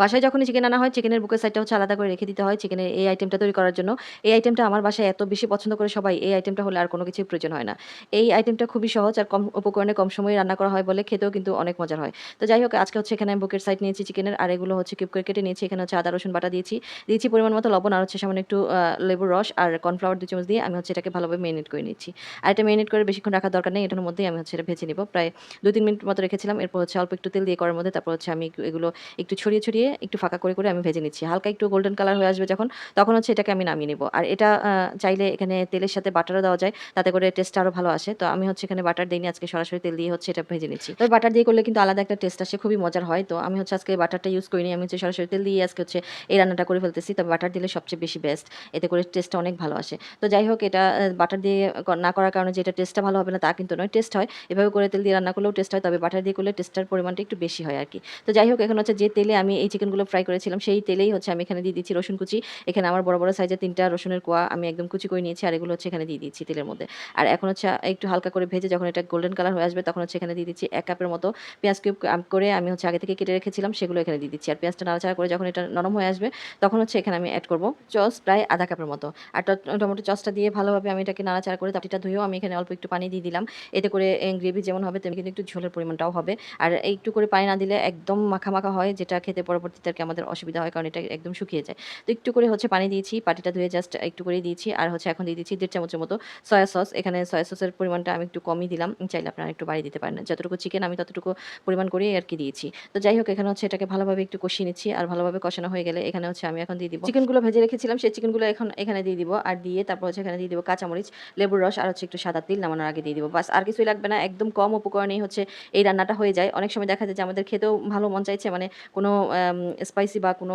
বাসায় যখনই চিকেন আনা হয় চিকেনের বুকের সাইডটা হচ্ছে আলাদা করে রেখে দিতে হয় চিকেনের এই আইটেমটা তৈরি করার জন্য। এই আইটেমটা আমার বাসায় এত বেশি পছন্দ করে সবাই, এই আইটেমটা হলে আর কোনো কিছুই প্রয়োজন হয় না। এই আইটেমটা খুবই সহজ আর কম উপকরণে কম সময়ে রান্না করা হয় বলে খেতেও কিন্তু অনেক মজার হয়। তো যাই হোক আজকে হচ্ছে এখানে আমি বুকের সাইড নিয়েছি চিকেনের আর এগুলো হচ্ছে কিউব করে কেটে নিয়েছি। এখানে হচ্ছে আদা রসুন বাটা দিয়েছি। দিয়েছি পরিমাণ মতো লবণ আর হচ্ছে সামান্য একটু লেবুর রস আর কর্নফ্লাওয়ার ২ চামচ দিয়ে আমি হচ্ছে এটাকে ভালোভাবে মেরিনেট করে নিচ্ছি। আর এটা মেরিনেট করে বেশিক্ষণ রাখার দরকার নেই। এটার মধ্যেই আমি হচ্ছে এটা ভেজে নিব। প্রায় ২-৩ মিনিট মতো রেখেছিলাম। এরপর হচ্ছে অল্প একটু তেল দিয়ে করার মধ্যে তারপর হচ্ছে আমি এগুলো একটু ছড়িয়ে, ছড়িয়ে একটু ফাঁকা করে, করে আমি ভেজে নিচ্ছি। হালকা একটু গোল্ডেন কালার হয়ে আসবে যখন তখন হচ্ছে এটাকে আমি নামিয়ে নিব। আর এটা চাইলে এখানে তেলের সাথে বাটারও দেওয়া যায়। তাতে করে টেস্টটা আরও ভালো আসে। তো আমি হচ্ছে এখানে বাটার দেইনি আজকে সরাসরি তেল দিয়ে হচ্ছে এটা ভেজে নিচ্ছি। তবে বাটার দিয়ে করলে কিন্তু আলাদা একটা টেস্ট আসে খুবই মজার হয়। তো আমি হচ্ছে আজকে বাটারটা ইউজ করিনি। আমি হচ্ছে সরাসরি তেল দিয়ে আজকে হচ্ছে এই রান্নাটা করে ফেলতেছি। তবে বাটার দিলে সবচেয়ে বেশি বেস্ট। এতে করে টেস্টটা অনেক ভালো আসে। তো যাই হোক এটা বাটার দিয়ে না করার কারণে যে এটা টেস্টটা ভালো হবে না তা কিন্তু নয়। টেস্ট হয়। এভাবে করে তেল দিয়ে রান্না করলেও টেস্ট হয়। তবে বাটার দিয়ে করলে টেস্টটার পরিমাণটা একটু বেশি হয় আর কি তো যাই হোক এখন হচ্ছে যে তেলে আমি এই চিকেনগুলো ফ্রাই করেছিলাম সেই তেলেই হচ্ছে আমি এখানে দিয়ে দিচ্ছি রসুন কুচি। এখানে আমার বড়, বড় সাইজের তিনটা রসুনের কোয়া আমি একদম কুচি করে নিয়েছি আর এগুলো হচ্ছে এখানে দিয়ে দিচ্ছি তেলের মধ্যে। আর এখন হচ্ছে একটু হালকা করে ভেজে যখন এটা গোল্ডেন কালার হয়ে আসবে তখন হচ্ছে এখানে দিয়ে দিচ্ছি এক কাপের মতো পেঁয়াজ কিউব করে আমি হচ্ছে আগে থেকে কেটে রেখেছিলাম সেগুলো এখানে দিয়ে দিচ্ছি। আর পেঁয়াজটা নাড়াচাড়া করে যখন এটা নরম হয়ে আসবে তখন হচ্ছে এখানে আমি অ্যাড করব চস প্রায় আধা কাপের মতো। আর টমেটো চসটা দিয়ে ভালোভাবে আমি এটাকে নাড়াচাড়া করে তাটিটা ধুয়েও আমি এখানে অল্প একটু পানি দিয়ে দিলাম। এতে করে গ্রেভি যেমন হবে তেমনি কিন্তু একটু ঝোলের পরিমাণটাও হবে। আর একটু করে পানি না দিলে একদম মাখা, মাখা হয় যেটা খেতে পরবর্তীতে আর কি আমাদের অসুবিধা হয় কারণ এটা একদম শুকিয়ে যায়। তো একটু করে হচ্ছে পানি দিয়েছি, পাটিটা ধুয়ে জাস্ট একটু করেই দিয়েছি। আর হচ্ছে এখন দিয়ে দিচ্ছি দেড় চামচের মতো সয়া সস। এখানে সয়া সসের পরিমাণটা আমি একটু কমই দিলাম। চাইলে আপনারা একটু বাড়িয়ে দিতে পারেন। যতটুকু চিকেন আমি ততটুকু পরিমাণ করেই আর কি দিয়েছি। তো যাই হোক এখানে হচ্ছে এটাকে ভালোভাবে একটু কষিয়ে নিচ্ছি। আর ভালোভাবে কষানো হয়ে গেলে এখানে হচ্ছে আমি এখন দিয়ে দিব চিকেনগুলো ভেজে রেখেছিলাম সেই চিকেনগুলো এখন এখানে দিয়ে দিব। আর দিয়ে তারপর হচ্ছে এখানে দিয়ে দিব কাঁচামরিচ, লেবুর রস আর হচ্ছে একটু সাদা তিল নামানোর আগে দিয়ে দিব। বাস আর কিছুই লাগবে না। একদম কম উপকরণেই হচ্ছে এই রান্নাটা হয়ে যায়। অনেক সময় দেখা যায় যে আমাদের খেতেও ভালো মন চাইছে মানে কোনো স্পাইসি বা কোনো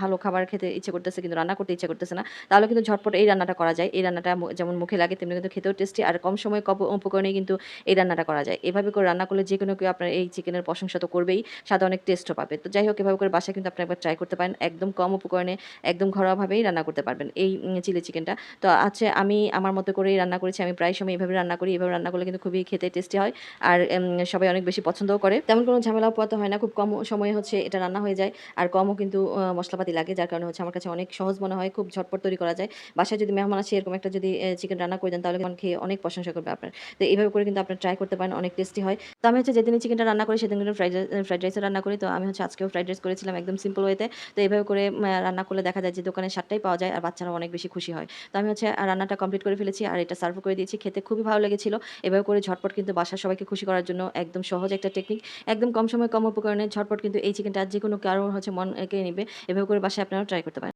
ভালো খাবার খেতে ইচ্ছে করতেছে কিন্তু রান্না করতে ইচ্ছে করতেছে না। তাহলে কিন্তু ঝটপট এই রান্নাটা করা যায়। এই রান্নাটা যেমন মুখে লাগে তেমনি কিন্তু খেতেও টেস্টি আর কম সময়ে কম উপকরণেই কিন্তু এই রান্নাটা করা যায়। এভাবে করে রান্না করলে যে কোনো কেউ আপনার এই চিকেনের প্রশংসা তো করবেই, সাথে অনেক টেস্টও পাবে। তো যাই হোক এভাবে করে বাসায় কিন্তু আপনি একবার ট্রাই করতে পারেন। একদম কম উপকরণে একদম ঘরোয়াভাবেই রান্না করতে পারবেন এই চিলি চিকেনটা। তো আচ্ছা আমি আমার মতো করেই রান্না করেছি। আমি প্রায় সময় এভাবে রান্না করি। এভাবে রান্না করলে কিন্তু খুবই খেতে টেস্টি হয়। আর সবাই অনেক বেশি পছন্দও করে। তেমন কোনো ঝামেলাও পোহাতে হয় না। খুব কম সময়ে হচ্ছে এটা রান্না হয়ে যায়। আর কমও কিন্তু মশলাপাতি লাগে। যার কারণে হচ্ছে আমার কাছে অনেক সহজ মনে হয়। খুব ঝটপট তৈরি করা যায়। বাসায় যদি মেহমান আসে, এরকম একটা যদি চিকেন রান্না করে দেন, তাহলে খেয়ে অনেক প্রশংসা করবে আপনার। তো এভাবে করে কিন্তু আপনারা ট্রাই করতে পারেন। অনেক টেস্টি হয়। তো আমি হচ্ছে যেদিনই চিকেনটা রান্না করি, সেদিন কিন্তু ফ্রাইড ফ্রাইড রাইসও রান্না করি। তো আমি হচ্ছে আজকেও ফ্রাইড রাইস করেছিলাম একদম সিম্পল ওয়েতে। তো এইভাবে করে রান্না করলে দেখা যায় যে দোকানে স্বাদটাই পাওয়া যায়, আর বাচ্চারা অনেক বেশি খুশি হয়। তো আমি হচ্ছে রান্নাটা কমপ্লিট করে ফেলেছি, আর এটা সার্ভ করে দিয়েছি। খেতে খুবই ভালো লেগেছিল। এভাবে করে ঝটপট কিন্তু বাসার সবাইকে খুশি করার জন্য একদম সহজ একটা টেকনিক। একদম কম সময়ে কম উপকরণে ঝটপট কিন্তু এই চিকেনটা যে যেকোনো কারও হচ্ছে মন এঁকে নেবে এভাবে করে বাসায় আপনারাও ট্রাই করতে পারেন।